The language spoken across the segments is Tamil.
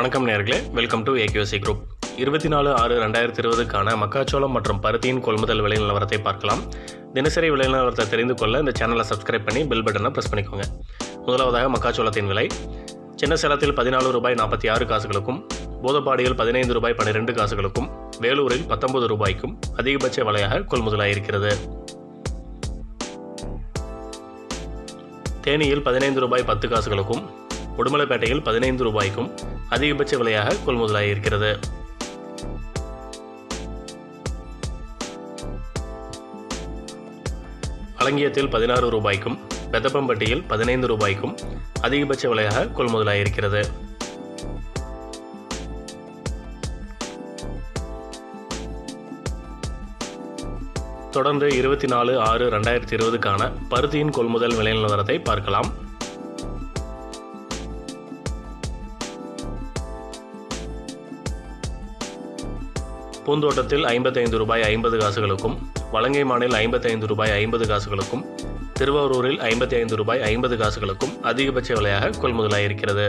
வணக்கம் நேர்களே. வெல்கம் டு ஏகியோசி குரூப் இருபத்தி நாலு ஆறு ரெண்டாயிரத்தி இருபதுக்கான மக்காச்சோளம் மற்றும் பருத்தியின் கொள்முதல் விலை நிலவரத்தை பார்க்கலாம். தினசரி விலை நிலவரத்தை தெரிந்து கொள்ள இந்த சேனலை சப்ஸ்கிரைப் பண்ணி பெல் பட்டனை ப்ரெஸ் பண்ணிக்கோங்க. முதலாவதாக மக்காச்சோளத்தின் விலை. சின்ன சேலத்தில் பதினாலு ரூபாய் நாற்பத்தி ஆறு காசுகளுக்கும் போதப்பாடியில் பதினைந்து ரூபாய் பன்னிரெண்டு காசுகளுக்கும் வேலூரில் பத்தொன்பது ரூபாய்க்கும் அதிகபட்ச விலையாக கொள்முதலாயிருக்கிறது தேனியில் பதினைந்து ரூபாய் பத்து காசுகளுக்கும் உடுமலைப்பேட்டையில் பதினைந்து ரூபாய்க்கும் அதிகபட்ச விலையாக கொள்முதலாகியிருக்கிறது அலங்கியத்தில் பதினாறு ரூபாய்க்கும் பெத்தப்பம்பட்டியில் பதினைந்து ரூபாய்க்கும் அதிகபட்ச விலையாக கொள்முதலாகியிருக்கிறது தொடர்ந்து இருபத்தி நாலு ஆறு ரெண்டாயிரத்தி இருபதுக்கான பருத்தியின் கொள்முதல் விலை நிலவரத்தை பார்க்கலாம். பூந்தோட்டத்தில் ஐம்பத்தைந்து ரூபாய் ஐம்பது காசுகளுக்கும் வலங்கைமானில் ஐம்பத்தைந்து ரூபாய் ஐம்பது காசுகளுக்கும் திருவாரூரில் ஐம்பத்தி ஐந்து ரூபாய் ஐம்பது காசுகளுக்கும் அதிகபட்ச விலையாக கொள்முதலாயிருக்கிறது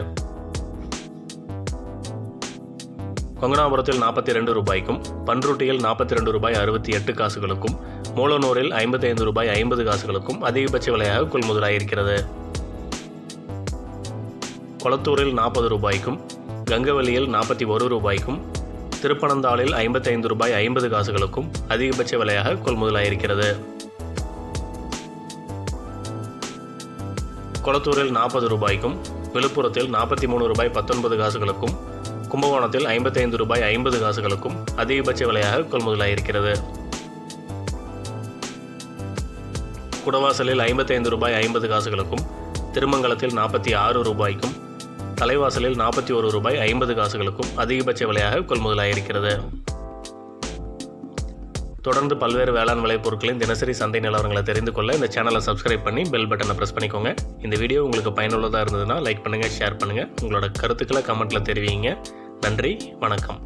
கொங்கனாபுரத்தில் நாற்பத்தி ரெண்டு ரூபாய்க்கும் பன்ருட்டியில் நாற்பத்தி ரெண்டு ரூபாய் அறுபத்தி எட்டு காசுகளுக்கும் மூலனூரில் ஐம்பத்தி ஐந்து ரூபாய் ஐம்பது காசுகளுக்கும் அதிகபட்ச விலையாக கொள்முதலாயிருக்கிறது கொளத்தூரில் நாற்பது ரூபாய்க்கும் கங்கவல்லியில் நாற்பத்தி ஒரு ரூபாய்க்கும் திருப்பனந்தாளில் ஐம்பத்தைந்து ரூபாய் ஐம்பது காசுகளுக்கும் அதிகபட்ச விலையாக கொள்முதலாயிருக்கிறது. கொளத்தூரில் நாற்பது ரூபாய்க்கும் விழுப்புரத்தில் நாற்பத்தி மூணு ரூபாய் பத்தொன்பது காசுகளுக்கும் கும்பகோணத்தில் ஐம்பத்தைந்து ரூபாய் ஐம்பது காசுகளுக்கும் அதிகபட்ச விலையாக கொள்முதலாயிருக்கிறது. குடவாசலில் ஐம்பத்தைந்து ரூபாய் ஐம்பது காசுகளுக்கும் திருமங்கலத்தில் நாற்பத்தி ஆறு ரூபாய்க்கும் தலைவாசலில் நாற்பத்தி ஒரு ரூபாய் ஐம்பது காசுகளுக்கும் அதிகபட்ச விலையாக கொள்முதலாயிருக்கிறது தொடர்ந்து பல்வேறு வேளாண் விளைபொருட்களின் தினசரி சந்தை நிலவரங்களை தெரிந்து கொள்ள இந்த சேனலை சப்ஸ்கிரைப் பண்ணி பெல் பட்டனை ப்ரெஸ் பண்ணிக்கோங்க. இந்த வீடியோ உங்களுக்கு பயனுள்ளதாக இருந்ததுன்னா லைக் பண்ணுங்கள் ஷேர் பண்ணுங்கள் உங்களோட கருத்துக்களை கமெண்ட்டில் தெரிவிங்க. நன்றி வணக்கம்.